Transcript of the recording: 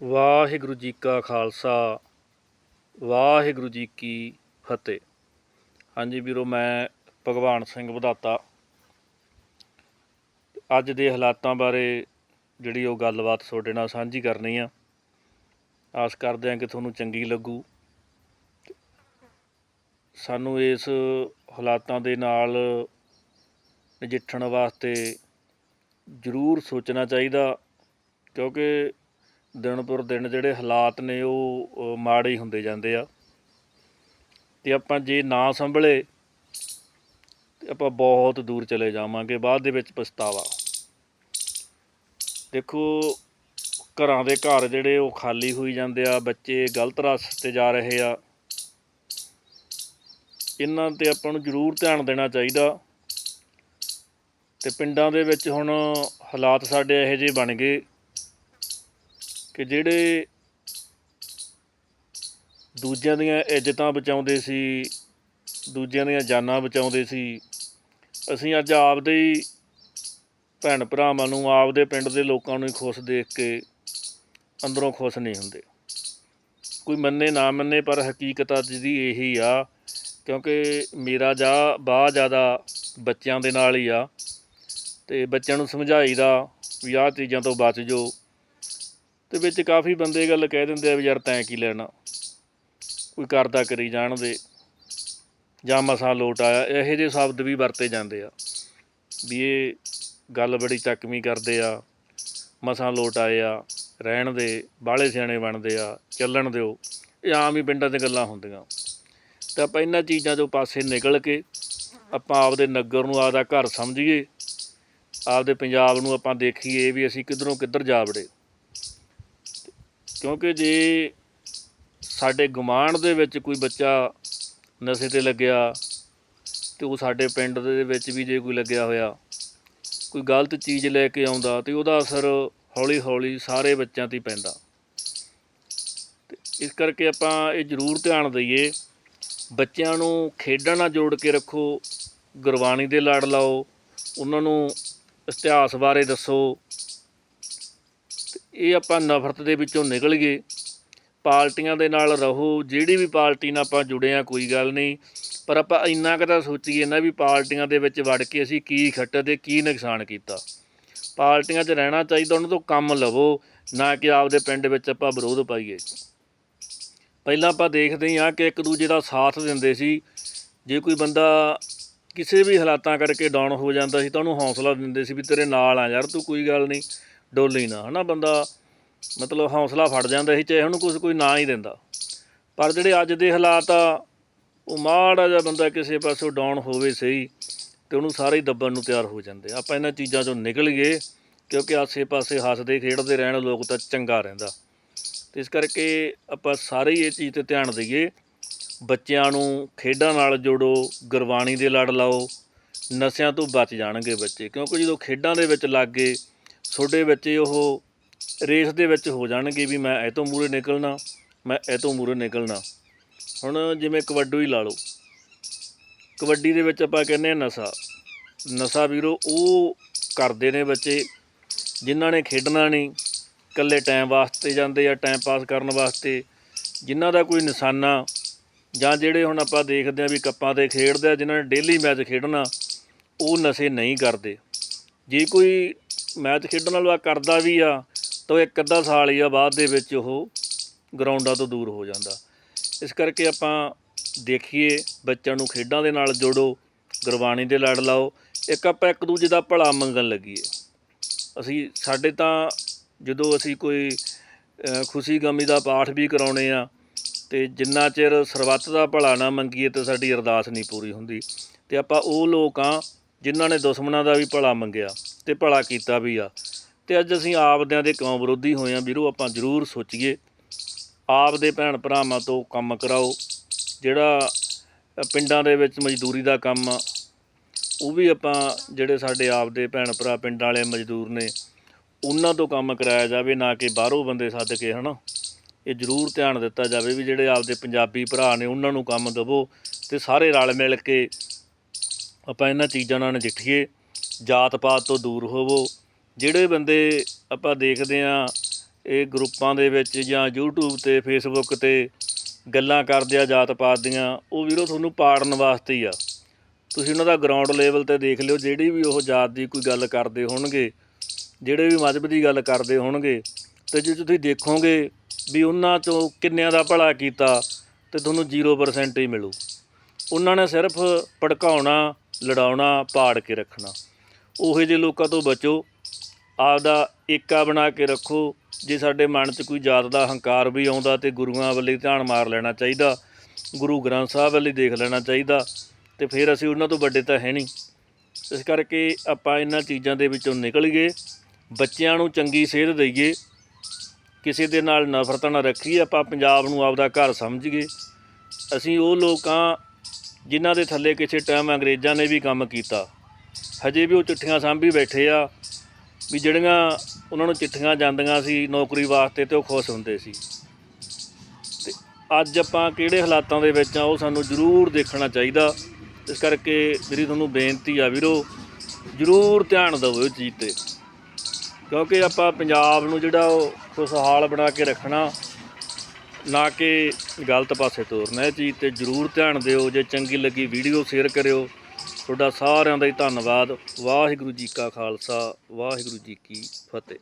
ਵਾਹਿਗੁਰੂ ਜੀ ਕਾ ਖਾਲਸਾ, ਵਾਹਿਗੁਰੂ ਜੀ ਕੀ ਫਤਿਹ। ਹਾਂਜੀ ਵੀਰੋ, ਮੈਂ ਭਗਵਾਨ ਸਿੰਘ ਵਧਾਤਾ। ਅੱਜ ਦੇ ਹਾਲਾਤਾਂ ਬਾਰੇ ਜਿਹੜੀ ਉਹ ਗੱਲਬਾਤ ਤੁਹਾਡੇ ਨਾਲ ਸਾਂਝੀ ਕਰਨੀ ਆ। ਆਸ ਕਰਦੇ ਹਾਂ ਕਿ ਤੁਹਾਨੂੰ ਚੰਗੀ ਲੱਗੂ। ਸਾਨੂੰ ਇਸ ਹਾਲਾਤਾਂ ਦੇ ਨਾਲ ਨਜਿੱਠਣ ਵਾਸਤੇ ਜ਼ਰੂਰ ਸੋਚਣਾ ਚਾਹੀਦਾ, ਕਿਉਂਕਿ ਦਿਨ ਪਰ ਦਿਨ ਜਿਹੜੇ ਹਾਲਾਤ ਨੇ ਉਹ ਮਾੜੇ ਹੀ ਹੁੰਦੇ ਜਾਂਦੇ ਆ। ਤੇ ਆਪਾਂ ਜੇ ਨਾ ਸੰਭਲੇ, ਤੇ ਆਪਾਂ ਬਹੁਤ ਦੂਰ ਚਲੇ ਜਾਵਾਂਗੇ, ਬਾਅਦ ਦੇ ਵਿੱਚ ਪਛਤਾਵਾ। ਦੇਖੋ, ਘਰਾਂ ਦੇ ਘਰ ਜਿਹੜੇ ਉਹ ਖਾਲੀ ਹੋਈ ਜਾਂਦੇ ਆ, ਬੱਚੇ ਗਲਤ ਰਸਤੇ ਜਾ ਰਹੇ ਆ। ਇਹਨਾਂ ਤੇ ਆਪਾਂ ਨੂੰ ਜ਼ਰੂਰ ਧਿਆਨ ਦੇਣਾ ਚਾਹੀਦਾ। ਤੇ ਪਿੰਡਾਂ ਦੇ ਵਿੱਚ ਹੁਣ ਹਾਲਾਤ ਸਾਡੇ ਇਹੋ ਜਿਹੇ ਬਣ ਗਏ। ਕਿ ਜਿਹੜੇ ਦੂਜਿਆਂ ਦੀਆਂ ਇੱਜ਼ਤਾਂ ਬਚਾਉਂਦੇ ਸੀ, ਦੂਜਿਆਂ ਦੀਆਂ ਜਾਨਾਂ ਬਚਾਉਂਦੇ ਸੀ, ਅਸੀਂ ਅੱਜ ਆਪਦੇ ਹੀ ਭੈਣ ਭਰਾਵਾਂ ਨੂੰ, ਆਪਦੇ ਪਿੰਡ ਦੇ ਲੋਕਾਂ ਨੂੰ ਹੀ ਖੁਸ਼ ਦੇਖ ਕੇ ਅੰਦਰੋਂ ਖੁਸ਼ ਨਹੀਂ ਹੁੰਦੇ। ਕੋਈ ਮੰਨੇ ਨਾ ਮੰਨੇ, ਪਰ ਹਕੀਕਤ ਅੱਜ ਦੀ ਇਹੀ ਆ, ਕਿਉਂਕਿ ਮੇਰਾ ਜਾ ਬਾਹ ਜ਼ਿਆਦਾ ਬੱਚਿਆਂ ਦੇ ਨਾਲ ਹੀ ਆ, ਤੇ ਬੱਚਿਆਂ ਨੂੰ ਸਮਝਾਈਦਾ ਵੀ ਆਹ ਚੀਜ਼ਾਂ ਤੋਂ ਬਚ ਜਾਓ। ਤੇ ਵਿੱਚ ਕਾਫੀ ਬੰਦੇ ਗੱਲ ਕਹਿ ਦਿੰਦੇ ਆ ਵੀ ਯਾਰ ਤੈਂ ਕੀ ਲੈਣਾ? ਕੋਈ ਕਰਦਾ ਕਰੀ ਜਾਣ ਦੇ। ਜਾਂ ਮਸਾ ਲੋਟ ਆਇਆ। ਇਹੋ ਜਿਹੇ ਸ਼ਬਦ ਵੀ ਵਰਤੇ ਜਾਂਦੇ ਆ। ਵੀ ਇਹ ਗੱਲ ਬੜੀ ਚੱਕਵੀਂ ਕਰਦੇ ਆ। ਮਸਾਂ ਲੋਟ ਆਏ ਆ। ਰਹਿਣ ਦੇ। ਬਾਹਲੇ ਸਿਆਣੇ ਬਣਦੇ ਆ। ਚੱਲਣ ਦਿਓ। ਇਹ ਆਮ ਹੀ ਪਿੰਡਾਂ 'ਚ ਗੱਲਾਂ ਹੁੰਦੀਆਂ। ਤਾਂ ਆਪਾਂ ਇਹਨਾਂ ਚੀਜ਼ਾਂ ਤੋਂ ਪਾਸੇ ਨਿਕਲ ਕੇ ਆਪਾਂ ਆਪਦੇ ਨਗਰ ਨੂੰ, ਆਪਦਾ ਘਰ ਸਮਝੀਏ। ਆਪਦੇ ਪੰਜਾਬ ਨੂੰ ਆਪਾਂ ਦੇਖੀਏ ਵੀ ਅਸੀਂ ਕਿੱਧਰੋਂ ਕਿੱਧਰ ਜਾ ਵੜੇ। ਕਿਉਂਕਿ ਜੇ ਸਾਡੇ ਗੁਆਂਢ ਦੇ ਵਿੱਚ ਕੋਈ ਬੱਚਾ ਨਸ਼ੇ ਤੇ ਲੱਗਿਆ ਤੇ ਉਹ ਸਾਡੇ ਪਿੰਡ ਦੇ ਵਿੱਚ ਵੀ ਜੇ ਕੋਈ ਲੱਗਿਆ ਹੋਇਆ, ਕੋਈ ਗਲਤ ਚੀਜ਼ ਲੈ ਕੇ ਆਉਂਦਾ ਤੇ ਉਹਦਾ ਅਸਰ ਹੌਲੀ ਹੌਲੀ ਸਾਰੇ ਬੱਚਿਆਂ ਤੇ ਹੀ ਪੈਂਦਾ। ਤੇ ਇਸ ਕਰਕੇ ਆਪਾਂ ਇਹ ਜ਼ਰੂਰ ਧਿਆਨ ਦਈਏ, ਬੱਚਿਆਂ ਨੂੰ ਖੇਡਾਂ ਨਾਲ ਜੋੜ ਕੇ ਰੱਖੋ, ਗੁਰਬਾਣੀ ਦੇ ਲੜ ਲਾਓ, ਉਹਨਾਂ ਨੂੰ ਇਤਿਹਾਸ ਬਾਰੇ ਦੱਸੋ ਇਹ ਆਪਾਂ ਨਫ਼ਰਤ ਦੇ ਵਿੱਚੋਂ ਨਿਕਲ ਗਏ। ਪਾਰਟੀਆਂ ਦੇ ਨਾਲ ਰਹੋ, ਜਿਹੜੀ ਵੀ ਪਾਰਟੀ ਨਾਲ ਆਪਾਂ ਜੁੜੇ ਆ ਕੋਈ ਗੱਲ ਨਹੀਂ। ਪਰ ਆਪਾਂ ਇੰਨਾ ਕੁ ਤਾਂ ਸੋਚੀਏ ਨਾ ਵੀ ਪਾਰਟੀਆਂ ਦੇ ਵਿੱਚ ਵੜ ਕੇ ਅਸੀਂ ਕੀ ਖੱਟੇ ਤੇ ਕੀ ਨੁਕਸਾਨ ਕੀਤਾ। ਪਾਰਟੀਆਂ 'ਚ ਰਹਿਣਾ ਚਾਹੀਦਾ, ਉਹਨਾਂ ਤੋਂ ਕੰਮ ਲਵੋ, ਨਾ ਕਿ ਆਪਦੇ ਪਿੰਡ ਵਿੱਚ ਆਪਾਂ ਵਿਰੋਧ ਪਾਈਏ। ਪਹਿਲਾਂ ਆਪਾਂ ਦੇਖਦੇ ਹਾਂ ਕਿ ਇੱਕ ਦੂਜੇ ਦਾ ਸਾਥ ਦਿੰਦੇ ਸੀ। ਜੇ ਕੋਈ ਬੰਦਾ ਕਿਸੇ ਵੀ ਹਾਲਾਤਾਂ ਕਰਕੇ ਡਾਊਨ ਹੋ ਜਾਂਦਾ ਸੀ ਤਾਂ ਉਹਨੂੰ ਹੌਸਲਾ ਦਿੰਦੇ ਸੀ ਵੀ ਤੇਰੇ ਨਾਲ ਆ ਯਾਰ, ਤੂੰ ਕੋਈ ਗੱਲ ਨਹੀਂ। ਡੋਲੀ ਨਾ, ਹਨਾ ਬੰਦਾ? ਮਤਲਬ ਹੌਸਲਾ ਫੜ ਜਾਂਦਾ ਸੀ, ਚਾਹੇ ਉਹਨੂੰ ਕੁਝ ਕੋਈ ਨਾ ਹੀ ਦਿੰਦਾ। ਪਰ ਜਿਹੜੇ ਅੱਜ ਦੇ ਹਾਲਾਤ ਆ, ਉਹ ਮਾੜਾ ਜਿਹਾ ਬੰਦਾ ਕਿਸੇ ਪਾਸੋਂ ਡਾਊਨ ਹੋਵੇ ਸਹੀ, ਤੇ ਉਹਨੂੰ ਸਾਰੇ ਹੀ ਦੱਬਣ ਨੂੰ ਤਿਆਰ ਹੋ ਜਾਂਦੇ ਆਪਾਂ ਇਹਨਾਂ ਚੀਜ਼ਾਂ ਚੋਂ ਨਿਕਲ ਗਏ, ਕਿਉਂਕਿ ਆਸੇ-ਪਾਸੇ ਹੱਸਦੇ, ਖੇਡਦੇ ਰਹਿਣ ਲੋਕ ਤਾਂ ਚੰਗਾ ਰਹਿੰਦਾ। ਤੇ ਇਸ ਕਰਕੇ ਆਪਾਂ ਸਾਰੇ ਹੀ ਇਹ ਚੀਜ਼ ਤੇ ਧਿਆਨ ਦਈਏ। ਬੱਚਿਆਂ ਨੂੰ ਖੇਡਾਂ ਨਾਲ ਜੋੜੋ, ਗੁਰਬਾਣੀ ਦੇ ਲੜ ਲਾਓ, ਨਸ਼ਿਆਂ ਤੋਂ ਬਚ ਜਾਣਗੇ ਬੱਚੇ। ਕਿਉਂਕਿ ਜਦੋਂ ਖੇਡਾਂ ਦੇ ਵਿੱਚ ਲੱਗ ਗਏ ਤੁਹਾਡੇ ਬੱਚੇ ਉਹ ਰੇਸ ਦੇ ਵਿੱਚ ਹੋ ਜਾਣਗੇ ਵੀ ਮੈਂ ਇਹ ਤੋਂ ਮੂਰੇ ਨਿਕਲਣਾ, ਮੈਂ ਇਹ ਤੋਂ ਮੂਰੇ ਨਿਕਲਣਾ। ਹੁਣ ਜਿਵੇਂ ਕਬੱਡੀ ਲਾ ਲਓ। ਕਬੱਡੀ ਦੇ ਵਿੱਚ ਆਪਾਂ ਕਹਿੰਦੇ ਆ ਨਸ਼ਾ। ਨਸ਼ਾ ਵੀਰੋ, ਉਹ ਕਰਦੇ ਨੇ ਬੱਚੇ ਜਿਨ੍ਹਾਂ ਨੇ ਖੇਡਣਾ ਨਹੀਂ। ਇਕੱਲੇ ਟਾਈਮ ਵਾਸਤੇ ਜਾਂਦੇ ਆ ਟਾਈਮ ਪਾਸ ਕਰਨ ਵਾਸਤੇ। ਜਿਨ੍ਹਾਂ ਦਾ ਕੋਈ ਨਿਸ਼ਾਨਾ ਜਾਂ ਜਿਹੜੇ ਹੁਣ ਆਪਾਂ ਦੇਖਦੇ ਆ ਵੀ ਕੱਪਾਂ ਤੇ ਖੇਡਦੇ ਆ, ਜਿਨ੍ਹਾਂ ਨੇ ਡੇਲੀ ਮੈਚ ਖੇਡਣਾ, ਉਹ ਨਸ਼ੇ ਨਹੀਂ ਕਰਦੇ। ਜੇ ਕੋਈ ਮੈਚ ਖੇਡਣ ਵਾਲਾ ਕਰਦਾ ਵੀ ਆ, ਤਾਂ ਉਹ ਇੱਕ ਅੱਧਾ ਸਾਲ ਹੀ ਆ ਬਾਅਦ ਦੇ ਵਿੱਚ ਉਹ ਗਰਾਊਂਡਾਂ ਤੋਂ ਦੂਰ ਹੋ ਜਾਂਦਾ। ਇਸ ਕਰਕੇ ਆਪਾਂ ਦੇਖੀਏ, ਬੱਚਿਆਂ ਨੂੰ ਖੇਡਾਂ ਦੇ ਨਾਲ ਜੋੜੋ, ਗੁਰਬਾਣੀ ਦੇ ਲੜ ਲਾਓ, ਇੱਕ ਆਪਾਂ ਇੱਕ ਦੂਜੇ ਦਾ ਭਲਾ ਮੰਗਣ ਲੱਗੀਏ। ਅਸੀਂ, ਸਾਡੇ ਤਾਂ ਜਦੋਂ ਅਸੀਂ ਕੋਈ ਖੁਸ਼ੀ ਗਮੀ ਦਾ ਪਾਠ ਵੀ ਕਰਾਉਣੇ ਆ, ਤੇ ਜਿੰਨਾ ਚਿਰ ਸਰਬੱਤ ਦਾ ਭਲਾ ਨਾ ਮੰਗੀਏ, ਤੇ ਸਾਡੀ ਅਰਦਾਸ ਨਹੀਂ ਪੂਰੀ ਹੁੰਦੀ। ਤੇ ਆਪਾਂ ਉਹ ਲੋਕ ਆ, ਜਿਨ੍ਹਾਂ ਨੇ ਦੁਸ਼ਮਣਾਂ ਦਾ ਵੀ ਭਲਾ ਮੰਗਿਆ। ਤੇ ਭਲਾ ਕੀਤਾ ਵੀ ਆ। ਤੇ ਅੱਜ ਅਸੀਂ ਆਪਦਿਆਂ ਦੇ ਕਿਉਂ ਵਿਰੋਧੀ ਹੋਏ ਆ ਵੀਰੋ, ਆਪਾਂ ਜ਼ਰੂਰ ਸੋਚੀਏ। ਆਪਦੇ ਭੈਣ ਭਰਾਵਾਂ ਤੋਂ ਕੰਮ ਕਰਾਓ। ਜਿਹੜਾ ਪਿੰਡਾਂ ਦੇ ਵਿੱਚ ਮਜ਼ਦੂਰੀ ਦਾ ਕੰਮ ਆ, ਉਹ ਵੀ ਆਪਾਂ ਜਿਹੜੇ ਸਾਡੇ ਆਪਦੇ ਭੈਣ ਭਰਾ ਪਿੰਡ ਵਾਲੇ ਮਜ਼ਦੂਰ ਨੇ, ਉਹਨਾਂ ਤੋਂ ਕੰਮ ਕਰਾਇਆ ਜਾਵੇ, ਨਾ ਕਿ ਬਾਹਰੋਂ ਬੰਦੇ ਸੱਦ ਕੇ, ਹਨਾ। ਇਹ ਜ਼ਰੂਰ ਧਿਆਨ ਦਿੱਤਾ ਜਾਵੇ ਵੀ ਜਿਹੜੇ ਆਪਦੇ ਪੰਜਾਬੀ ਭਰਾ ਨੇ, ਉਹਨਾਂ ਨੂੰ ਕੰਮ ਦੇਵੋ ਤੇ ਸਾਰੇ ਰਲ ਮਿਲ ਕੇ ਆਪਾਂ ਇਹਨਾਂ ਚੀਜ਼ਾਂ ਨਾਲ ਨਜਿੱਠੀਏ। ਜਾਤ ਪਾਤ ਤੋਂ ਦੂਰ ਹੋਵੋ। ਜਿਹੜੇ ਬੰਦੇ ਆਪਾਂ ਦੇਖਦੇ ਆ, ਇਹ ਗਰੁੱਪਾਂ ਦੇ ਵਿੱਚ ਜਾਂ YouTube ਤੇ, Facebook ਤੇ ਗੱਲਾਂ ਕਰਦੇ ਆ ਜਾਤ ਪਾਤ ਦੀਆਂ, ਉਹ ਵੀਰੋ ਤੁਹਾਨੂੰ ਪਾੜਨ ਵਾਸਤੇ ਹੀ ਆ। ਤੁਸੀਂ ਉਹਨਾਂ ਦਾ ਗਰਾਊਂਡ ਲੈਵਲ ਤੇ ਦੇਖ ਲਿਓ, ਜਿਹੜੀ ਵੀ ਉਹ ਜਾਤ ਦੀ ਕੋਈ ਗੱਲ ਕਰਦੇ ਹੋਣਗੇ, ਜਿਹੜੇ ਵੀ ਮਜ਼ਹਬ ਦੀ ਗੱਲ ਕਰਦੇ ਹੋਣਗੇ, ਤੇ ਜੇ ਤੁਸੀਂ ਦੇਖੋਗੇ ਵੀ ਉਹਨਾਂ ਚੋਂ ਕਿੰਨਿਆਂ ਦਾ ਭਲਾ ਕੀਤਾ, ਤੇ ਤੁਹਾਨੂੰ 0% ਹੀ ਮਿਲੂ। ਉਹਨਾਂ ਨੇ ਸਿਰਫ ਭੜਕਾਉਣਾ, ਲੜਾਉਣਾ, ਪਾੜ ਕੇ ਰੱਖਣਾ। ਉਹੋ ਜਿਹੇ ਲੋਕਾਂ ਤੋਂ ਬਚੋ, ਆਪਦਾ ਏਕਾ ਬਣਾ ਕੇ ਰੱਖੋ, ਜੇ ਸਾਡੇ ਮਨ 'ਚ ਕੋਈ ਜਾਤ ਦਾ ਹੰਕਾਰ ਵੀ ਆਉਂਦਾ ਤੇ ਗੁਰੂਆਂ ਵੱਲੇ ਧਿਆਨ ਮਾਰ ਲੈਣਾ ਚਾਹੀਦਾ, ਗੁਰੂ ਗ੍ਰੰਥ ਸਾਹਿਬ ਵੱਲੇ ਦੇਖ ਲੈਣਾ ਚਾਹੀਦਾ, ਤੇ ਫਿਰ ਅਸੀਂ ਉਹਨਾਂ ਤੋਂ ਵੱਡੇ ਤਾਂ ਹੈ ਨਹੀਂ। ਇਸ ਕਰਕੇ ਆਪਾਂ ਇਹਨਾਂ ਚੀਜ਼ਾਂ ਦੇ ਵਿੱਚੋਂ ਨਿਕਲੀਏ ਬੱਚਿਆਂ ਨੂੰ ਚੰਗੀ ਸੇਧ ਦਈਏ, ਕਿਸੇ ਦੇ ਨਾਲ ਨਫ਼ਰਤ ਨਾ ਰੱਖੀਏ, ਆਪਾਂ ਪੰਜਾਬ ਨੂੰ ਆਪਦਾ ਘਰ ਸਮਝੀਏ ਅਸੀਂ ਉਹ ਲੋਕਾਂ ਜਿਨ੍ਹਾਂ ਦੇ ਥੱਲੇ ਕਿਸੇ ਟਾਈਮ ਅੰਗਰੇਜ਼ਾਂ ਨੇ ਵੀ ਕੰਮ ਕੀਤਾ। ਹਜੇ ਵੀ ਉਹ ਚਿੱਠੀਆਂ ਸਾਂਭੀ ਬੈਠੇ ਆ ਵੀ ਜਿਹੜੀਆਂ ਉਹਨਾਂ ਨੂੰ ਚਿੱਠੀਆਂ ਜਾਂਦੀਆਂ ਸੀ ਨੌਕਰੀ ਵਾਸਤੇ ਤੇ ਉਹ ਖੁਸ਼ ਹੁੰਦੇ ਸੀ। ਤੇ ਅੱਜ ਆਪਾਂ ਕਿਹੜੇ ਹਾਲਾਤਾਂ ਦੇ ਵਿੱਚ ਆ ਉਹ ਸਾਨੂੰ ਜ਼ਰੂਰ ਦੇਖਣਾ ਚਾਹੀਦਾ। ਇਸ ਕਰਕੇ ਮੇਰੀ ਤੁਹਾਨੂੰ ਬੇਨਤੀ ਆ ਵੀਰੋ, ਜ਼ਰੂਰ ਧਿਆਨ ਦਿਓ ਇਸ ਚੀਜ਼ ਤੇ। ਕਿਉਂਕਿ ਆਪਾਂ ਪੰਜਾਬ ਨੂੰ ਜਿਹੜਾ ਉਹ ਖੁਸ਼ਹਾਲ ਬਣਾ ਕੇ ਰੱਖਣਾ, ਨਾ ਕਿ ਗਲਤ ਪਾਸੇ ਤੋਰਨਾ, ਇਹ ਚੀਜ਼ ਤੇ ਜ਼ਰੂਰ ਧਿਆਨ ਦਿਓ। ਜੇ ਚੰਗੀ ਲੱਗੀ ਵੀਡੀਓ ਸ਼ੇਅਰ ਕਰਿਓ। ਤੁਹਾਡਾ ਸਾਰਿਆਂ ਦਾ ਹੀ ਧੰਨਵਾਦ। ਵਾਹਿਗੁਰੂ ਜੀ ਕਾ ਖਾਲਸਾ ਵਾਹਿਗੁਰੂ ਜੀ ਕੀ ਫਤਿਹ।